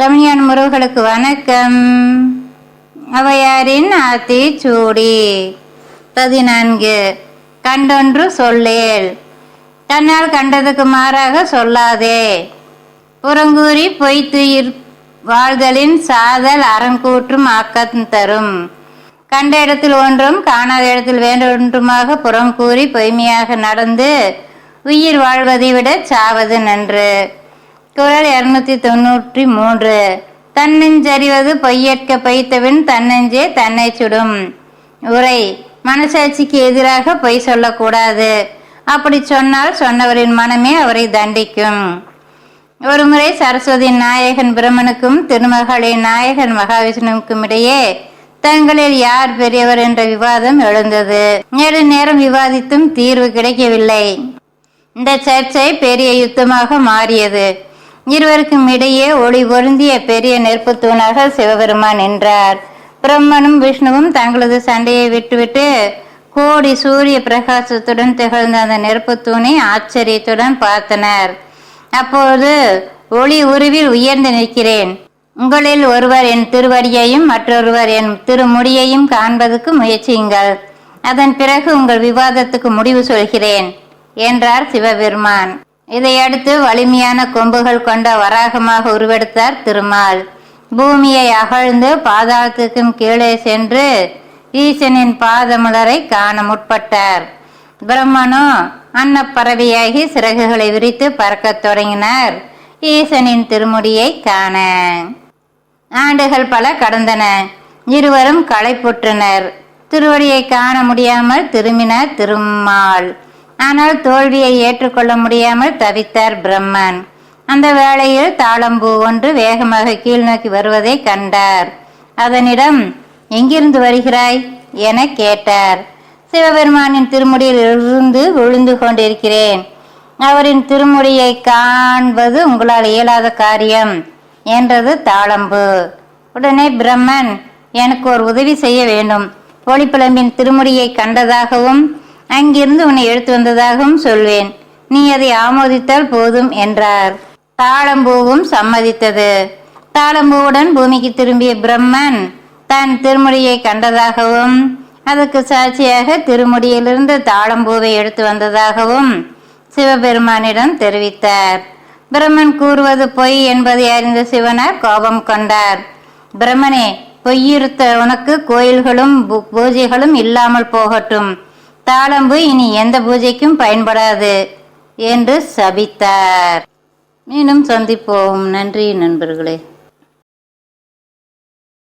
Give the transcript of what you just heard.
தமிழியான் முருகர்களுக்கு வணக்கம். அவையாரின் ஆத்திச்சூடி பதினான்கு. கண்டொன்று சொல்லேல் தன்னால் கண்டதுக்கு மாறாக சொல்லாதே. புறங்கூறி பொய்த்துயிர் வாழ்தலின் சாதல் அறங்கூற்றும் ஆக்கம் தரும். கண்ட இடத்தில் ஒன்றும் காணாத இடத்தில் வேறொன்றுமாக புறம் கூறி பொய்மையாக நடந்து உயிர் வாழ்வதை விட சாவது நன்று. குரல் இருநூத்தி தொண்ணூற்றி மூன்று. தன்னெஞ்சறிவது பொய்யற்க பொய்த்தவின் தன்னெஞ்சே தன்னை சுடும். உரை மனசாட்சிக்கு எதிராக பொய் சொல்லக்கூடாது. அப்படி சொன்னால் சொன்னவரின் மனமே அவரை தண்டிக்கும். ஒருமுறை சரஸ்வதி நாயகன் பிரம்மனுக்கும் திருமகளின் நாயகன் மகாவிஷ்ணுவுக்கும் இடையே தங்களில் யார் பெரியவர் என்ற விவாதம் எழுந்தது. நெடு நேரம் விவாதித்தும் தீர்வு கிடைக்கவில்லை. இந்த சர்ச்சை பெரிய யுத்தமாக மாறியது. இருவருக்கும் இடையே ஒளி பொருந்திய பெரிய நெருப்பு தூணாக சிவபெருமான் நின்றார். பிரம்மனும் விஷ்ணுவும் தங்களது சண்டையை விட்டுவிட்டு கோடி சூரிய பிரகாசத்துடன் திகழ்ந்த அந்த நெருப்பு தூணை ஆச்சரியத்துடன் பார்த்தனர். அப்போது ஒளி உருவில் உயர்ந்து நிற்கிறேன். உங்களில் ஒருவர் என் திருவடியையும் மற்றொருவர் என் திருமுடியையும் காண்பதற்கு முயற்சியுங்கள். அதன் பிறகு உங்கள் விவாதத்துக்கு முடிவு சொல்கிறேன் என்றார் சிவபெருமான். இதையடுத்து வலிமையான கொம்புகள் கொண்ட வராகமாக உருவெடுத்தார் திருமால். பூமியை அகழ்ந்து பாதாளத்துக்கும் கீழே சென்று ஈசனின் பாதமுலரை காண முற்பட்டார். பிரம்மனோ அன்னப்பறவையாகி சிறகுகளை விரித்து பறக்கத் தொடங்கினார். ஈசனின் திருமுடியை காண. ஆண்டுகள் பல கடந்தன. இருவரும் களைப்புற்றனர். திருவடியை காண முடியாமல் திரும்பினார் திருமால். ஆனால் தோல்வியை ஏற்றுக்கொள்ள முடியாமல் தவித்தார் பிரம்மன். அந்த வேளையில் தாளம்பூ ஒன்று வேகமாக கீழ்நோக்கி வருவதை கண்டார். அதனிடம் எங்கிருந்து வருகிறாய்? என கேட்டார். சிவபெருமானின் திருமுடியில் இருந்து விழுந்து கொண்டிருக்கிறேன். அவரின் திருமுடியை காண்பது உங்களால் இயலாத காரியம் என்றது தாளம்பு. உடனே பிரம்மன் எனக்கு ஒரு உதவி செய்ய வேண்டும். ஒளிப்பிழம்பின் திருமுடியை கண்டதாகவும் அங்கிருந்து உன்னை எடுத்து வந்ததாகவும் சொல்வேன். நீ அதை ஆமோதித்தால் போதும் என்றார். தாளம்பூவும் சம்மதித்தது. தாளம்பூவுடன் பூமிக்கு திரும்பிய பிரம்மன் தன் திருமுடியை கண்டதாகவும் அதுக்கு சாட்சியாக திருமுடியிலிருந்து தாளம்பூவை எடுத்து வந்ததாகவும் சிவபெருமானிடம் தெரிவித்தார். பிரம்மன் கூறுவது பொய் என்பதை அறிந்த சிவனார் கோபம் கொண்டார். பிரம்மனே பொய்யிருத்த உனக்கு கோயில்களும் பூஜைகளும் இல்லாமல் போகட்டும். தாளம்பு இனி எந்த பூஜைக்கும் பயன்படாது என்று சபித்தார். மீண்டும் சந்திப்போம். நன்றி நண்பர்களே.